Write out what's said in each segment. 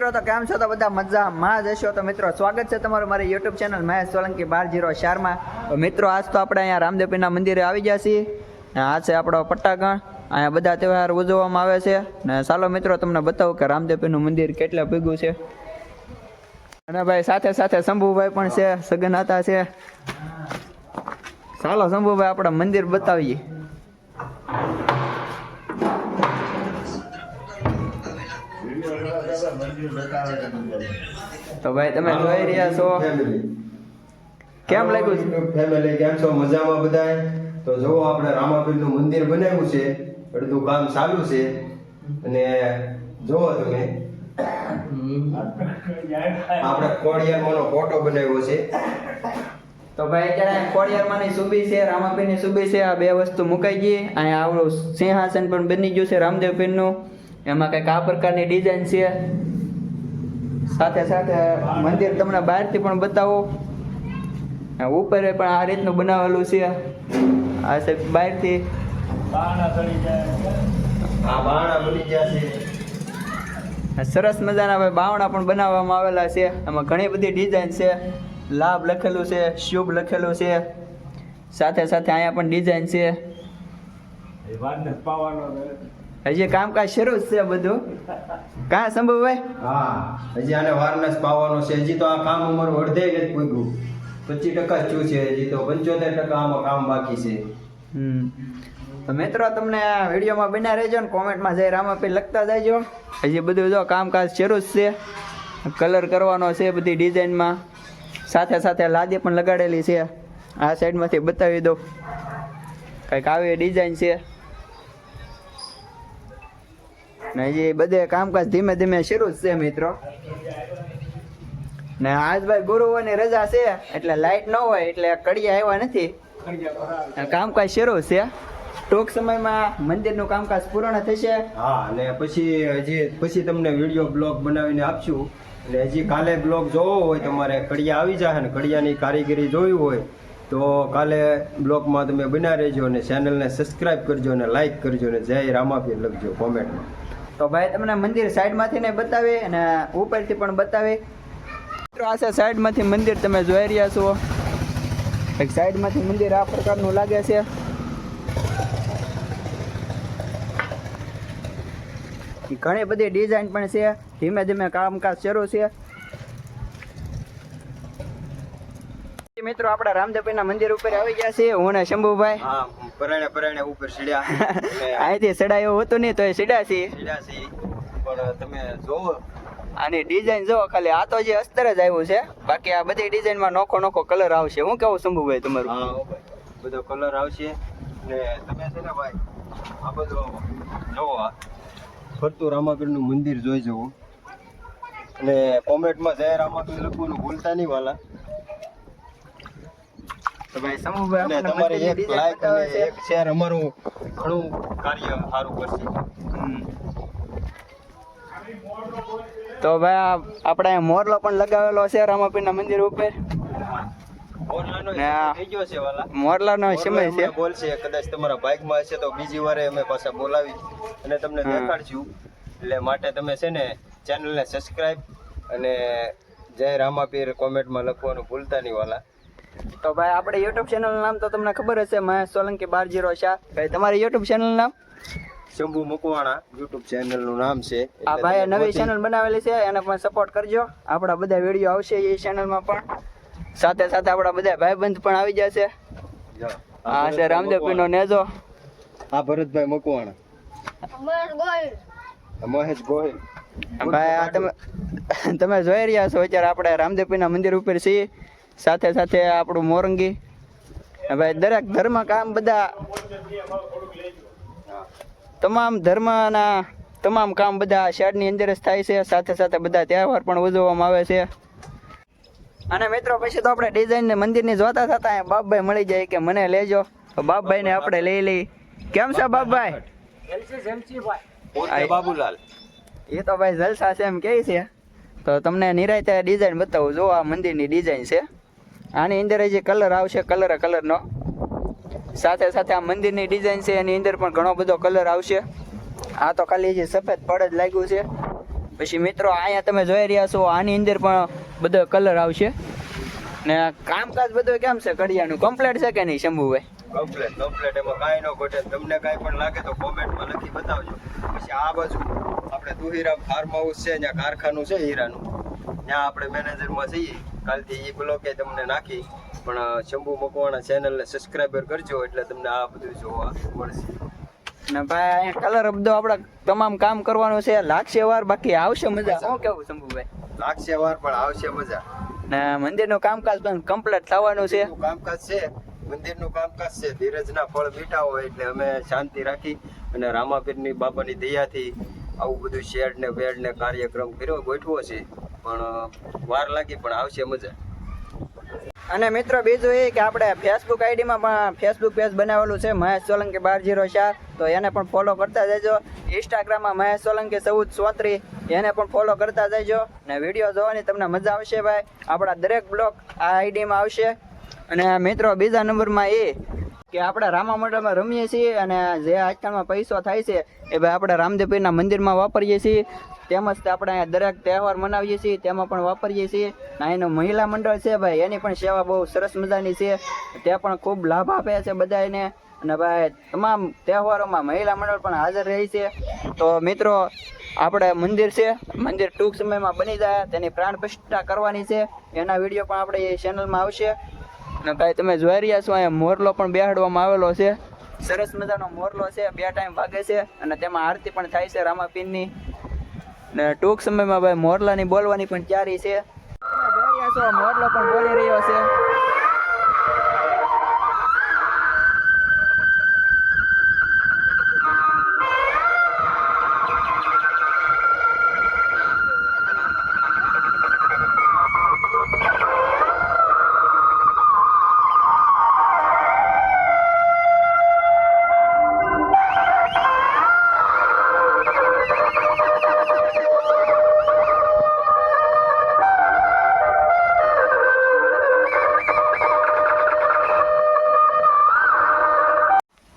મિત્રો, તો કેમ છો? તો બધા મજામાં જ હશો. તો મિત્રો, સ્વાગત છે તમારું મારી યુટ્યુબ ચેનલ મહેશ સોલંકી બાર જીરો ચારમાં. મિત્રો, આજ તો આપણે અહીંયા રામદેવપીરના મંદિરે આવી ગયા આ છે આપણો પટ્ટાગણ. અહીંયા બધા તહેવાર ઉજવવામાં આવે છે. ને ચાલો મિત્રો, તમને બતાવું કે રામદેવપીરનું મંદિર કેટલા ભેગું છે. અને ભાઈ, સાથે સાથે શંભુભાઈ પણ છે સગન હતા છે. ચાલો શંભુભાઈ, આપણે મંદિર બતાવીએ. તો ભાઈ તમે જોઈ રહ્યા છો. કેમ લાગ્યું? છે? ફેમિલી કેમ છો? મજામાં બધાય? તો જો આપણે રામાપીરનું મંદિર બનાવ્યું છે. અડધું કામ ચાલુ છે. અને જોવો તમે. આપણે કોડિયારમાંનો ફોટો બનાવ્યો છે. તો ભાઈ અત્યારે ખોડિયારમાંની સુબી છે રામાપીરની સુબી છે. આ બે વસ્તુ મુકાઈ ગઈ. અહીંયા આવડું સિંહાસન પણ બની ગયું છે રામદેવ પીરનું. એમાં કંઈક આ પ્રકારની ડિઝાઇન છે. સાથે સાથે મંદિર તમને બહારથી પણ બતાવો. ઉપર પણ આ રીતનું બનાવેલું છે. આ છે. બહારથી સરસ મજાના ભાઈ બાવણા પણ બનાવવામાં આવેલા છે. એમાં ઘણી બધી ડિઝાઇન છે. લાભ લખેલું છે શુભ લખેલું છે. સાથે સાથે અહીંયા પણ ડિઝાઇન છે. હજી કામકાજ શરૂ જ છે બધું? કા શંભુભાઈ હા હજી આને વારનસ પાવાનો છે. હજી તો આ કામ અમારું અડધે જ પૂગ્યું. પચીસ ટકા જ છે હજી તો. પંચોતેર ટકા આમાં કામ બાકી છે. હમ. તો મિત્રો તમને આ વિડીયોમાં બન્યા રહેજો ને કોમેન્ટમાં જઈ રામાપી લખતા જજો હજી બધું જો કામકાજ શરૂ જ છે. કલર કરવાનો છે બધી ડિઝાઇનમાં. સાથે સાથે લાદી પણ લગાડેલી છે. આ સાઈડમાંથી બતાવી દો કંઈક આવી ડિઝાઇન છે. ને હજી બધે કામકાજ ધીમે ધીમે શરૂ જ છે મિત્રો. ને આજ ભાઈ ગુરુઓની રજા છે, એટલે લાઈટ ન હોય એટલે કડિયા આવ્યા નથી. કામકાજ શરૂ છે. ટૂંક સમયમાં મંદિરનું કામકાજ પૂર્ણ થશે. હા અને પછી હજી, પછી તમને વીડિયો બ્લોગ બનાવીને આપશું. એટલે હજી કાલે બ્લોગ જોવો હોય, તમારે કડિયા આવી જાય ને કડિયાની કારીગરી જોવી હોય, તો કાલે બ્લોગમાં તમે બના રહેજો અને ચેનલને સબસ્ક્રાઇબ કરજો અને લાઈક કરજો અને જય રામાપીર લખજો કોમેન્ટમાં તો ભાઈ તમને મંદિર સાઈડમાંથી ને બતાવે અને ઉપરથી પણ બતાવે. મિત્રો, આ છે સાઈડમાંથી મંદિર તમે જોઈ રહ્યા છો. એક સાઈડમાંથી મંદિર આ પ્રકારનું લાગે છે. ઘણી બધી ડિઝાઇન પણ છે. ધીમે ધીમે કામકાજ શરૂ છે. મિત્રો આપણા રામદેવપીના મંદિર ઉપર આવી ગયા છે હું ને શંભુભાઈ. પરાણે પરાણે ઉપર સીડ્યા અહીંથી સડા હતો નહીં તો એ સીડા છે સીડ્યા છે પણ તમે જોવો. આની ડિઝાઇન જો ખાલી આ તો જે અસ્તર જ આવ્યું છે. બાકી આ બધી ડિઝાઇનમાં નોખો નોખો કલર આવશે. હું કેવું શંભુભાઈ તમારું? હા બધો કલર આવશે. ને તમે છે ને ભાઈ આ બધો જોવો ફરતું રામાપીરનું મંદિર જોઈ જવું. અને કોમેન્ટમાં જય રામાપીર લખવાનું ભૂલતા નહીં વાલા. તો ભાઈ શંભુભાઈ તમારે એક લાઈક અને એક શેર અમારું ઘણું કાર્ય સારું કરશે. તો ભાઈ આપણે મોરલો પણ લગાવેલો છે રામાપીરના મંદિર ઉપર. મોરલાનો થઈ ગયો છે સમય છે. બોલશે કદાચ તમારા બાઇકમાં હશે તો બીજી વારે અમે પાછા બોલાવી અને તમને. દેખાડશું. એટલે માટે તમે છે ને ચેનલને સબસ્ક્રાઇબ અને જય રામાપીર કોમેન્ટમાં લખવાનું ભૂલતા નહીં વાલા. તો ભાઈ આપણે યુટ્યુબ ચેનલનું નામ તો તમને ખબર હશે મહેશ સોલંકી બાર જીરો શાહ ભાઈ તમારી યુટ્યુબ ચેનલ નામ? શંભુ મકવાણા યુટ્યુબ ચેનલનું નામ છે. આ ભાઈ નવી ચેનલ બનાવેલી છે એને પણ સપોર્ટ કરજો. આપણા બધા વીડિયો આવશે એ ચેનલમાં પણ. સાથે સાથે આપણા બધા ભાઈબંધ પણ આવી જશે. હા આ છે રામદેવપીનો નેજો. આ ભરતભાઈ મકવાણા. મહેશ ગોહિલ. ભાઈ આ તમે તમે જોઈ રહ્યા છો અત્યારે આપણે રામદેવપીના મંદિર ઉપર છીએ. સાથે સાથે આપણું મોરંગી. ભાઈ દરેક ધર્મ કામ બધા તમામ ધર્મના તમામ કામ બધા શહેરની અંદર જ થાય છે. સાથે સાથે બધા તહેવાર પણ ઉજવવામાં આવે છે. અને મિત્રો પછી તો આપણે ડિઝાઇન ને મંદિરની જોતા થતા બાપભાઈ મળી જાય કે મને લેજો. તો બાપભાઈને આપણે લઈ લઈ. કેમ છે બાપભાઈ? બાબુલાલ. એ તો ભાઈ જલસા છે એમ કહે છે. તો તમને નિરાયતે ડિઝાઇન બતાવું. જો આ મંદિરની ડિઝાઇન છે. આની અંદર જે કલર આવશે કલર કલરનો સાથે સાથે આ મંદિરની ડિઝાઇન છે, એની અંદર પણ ઘણો બધો કલર આવશે. આ તો ખાલી જે સફેદ પડ જ લાગ્યું છે. પછી મિત્રો, અહીંયા તમે જોઈ રહ્યા છો, આની અંદર પણ બધો કલર આવશે. ને કામકાજ બધું કેમ છે, કડિયાનું? કમ્પ્લેટ છે કે નહીં, શંભુભાઈ? કમ્પ્લેટ કમ્પ્લેટ એમાં કાંઈ ન ઘટે. તમને કાંઈ પણ લાગે તો કોમેન્ટમાં લખી બતાવજો. પછી આ બાજુ આપણે તુહિરામ ફાર્મ હાઉસ છે ત્યાં કારખાનું છે હીરાનું. ત્યાં આપણે મેનેજરમાં જઈએ કાલથી એ બ્લોકે તમને નાખી. પણ શંભુ મકવાણા ચેનલને સબસ્ક્રાઈબર કરજો એટલે તમને આ બધું જોવા મળશે. ને ભાઈ કલર બધો આપણે તમામ કામ કરવાનું છે. લાગશે વાર બાકી આવશે મજા. શું કેવું શંભુભાઈ? લાગશે વાર પણ આવશે મજા. ને મંદિરનું કામકાજ પણ કમ્પ્લીટ થવાનું છે. કામકાજ છે. મંદિરનું કામકાજ છે. ધીરજના ફળ મીઠા હોય એટલે અમે શાંતિ રાખી અને રામાપીરની બાપાની દયાથી આવું બધું શેડ ને વેડ ને કાર્યક્રમ કર્યો, ગોઠવો છે. પણ વાર લાગી, પણ આવશે મજા. અને મિત્રો, બીજું એ કે આપણે ફેસબુક આઈડીમાં પણ ફેસબુક પેજ બનાવેલું છે, મહેશ સોલંકી બાર જીરો ચાર. તો એને પણ ફોલો કરતા જજો ઇન્સ્ટાગ્રામમાં મહેશ સોલંકી ચૌદ ચોત્રી. એને પણ ફોલો કરતા જજો ને વીડિયો જોવાની તમને મજા આવશે ભાઈ. આપણા દરેક બ્લોગ આ આઈડીમાં આવશે. અને મિત્રો, બીજા નંબરમાં એ કે આપણે રામા મંડળમાં રમીએ છીએ અને જે આજકાલમાં પૈસો થાય છે, એ ભાઈ આપણે રામદેવપીરના મંદિરમાં વાપરીએ છીએ. તેમજ આપણે અહીંયા દરેક તહેવાર મનાવીએ છીએ, તેમાં પણ વાપરીએ છીએ. અને એનું મહિલા મંડળ છે ભાઈ, એની પણ સેવા બહુ સરસ મજાની છે. તે પણ ખૂબ લાભ આપે છે બધાને અને ભાઈ, તમામ તહેવારોમાં મહિલા મંડળ પણ હાજર રહી છે. તો મિત્રો, આપણે મંદિર છે, મંદિર ટૂંક સમયમાં બની જાય. તેની પ્રાણ પ્રતિષ્ઠા કરવાની છે. એના વીડિયો પણ આપણે એ ચેનલમાં આવશે. અને ભાઈ, તમે જોઈ રહ્યા છો, અહીંયા મોરલો પણ બેહાડવામાં આવેલો છે. સરસ મજાનો મોરલો છે, બે ટાઈમ વાગે છે અને તેમાં આરતી પણ થાય છે રામાપીનની ને ટૂંક સમયમાં ભાઈ મોરલાની બોલવાની પણ તૈયારી છો, મોરલો પણ બોલી રહ્યો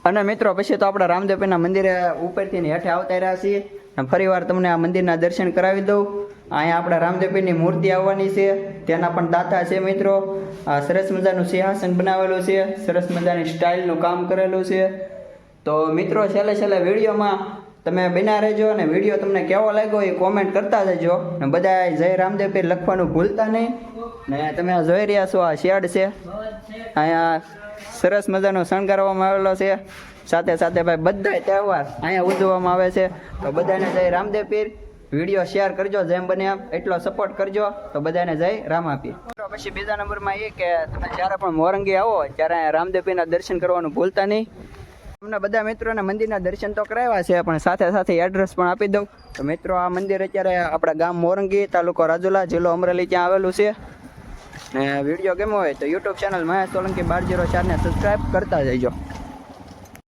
અને મિત્રો, પછી તો આપણે રામદેવપીના મંદિરે ઉપરથી હેઠે આવતા રહ્યા છીએ. અને ફરીવાર તમને આ મંદિરના દર્શન કરાવી દઉં. અહીંયા આપણે રામદેવપીની મૂર્તિ આવવાની છે. તેના પણ દાતા છે મિત્રો. આ સરસ મજાનું સિંહાસન બનાવેલું છે. સરસ મજાની સ્ટાઇલનું કામ કરેલું છે. તો મિત્રો, છેલ્લે છેલ્લે વિડીયોમાં તમે બના રહેજો અને વીડિયો તમને કેવો લાગ્યો એ કોમેન્ટ કરતા જજો. અને બધા જય રામદેવપીર લખવાનું ભૂલતા નહીં. ને તમે જોઈ રહ્યા છો, આ શેડ છે. અહીંયા સરસ મજાનો શણગારવામાં આવેલો છે. સાથે સાથે ભાઈ બધા તહેવાર અહીંયા ઉજવવામાં આવે છે. તો બધાને જય રામદેવ પીર. વીડિયો શેર કરજો જેમ બને એમ. એટલો સપોર્ટ કરજો. તો બધાને જય રામાપીર પછી બીજા નંબરમાં એ કે તમે જ્યારે પણ મોરંગી આવો, ત્યારે રામદેવપીના દર્શન કરવાનું ભૂલતા નહીં. તમને બધા મિત્રોને મંદિરના દર્શન તો કરાવ્યા છે, પણ સાથે સાથે એડ્રેસ પણ આપી દઉં. તો મિત્રો, આ મંદિર અત્યારે આપણા ગામ મોરંગી તાલુકો રાજુલા, જિલ્લો અમરેલી ત્યાં આવેલું છે. ને વીડિયો ગમ્યો હોય તો યુટ્યુબ ચેનલ મહેશ સોલંકી બાર જીરો ચારને સબસ્ક્રાઈબ કરતા જજો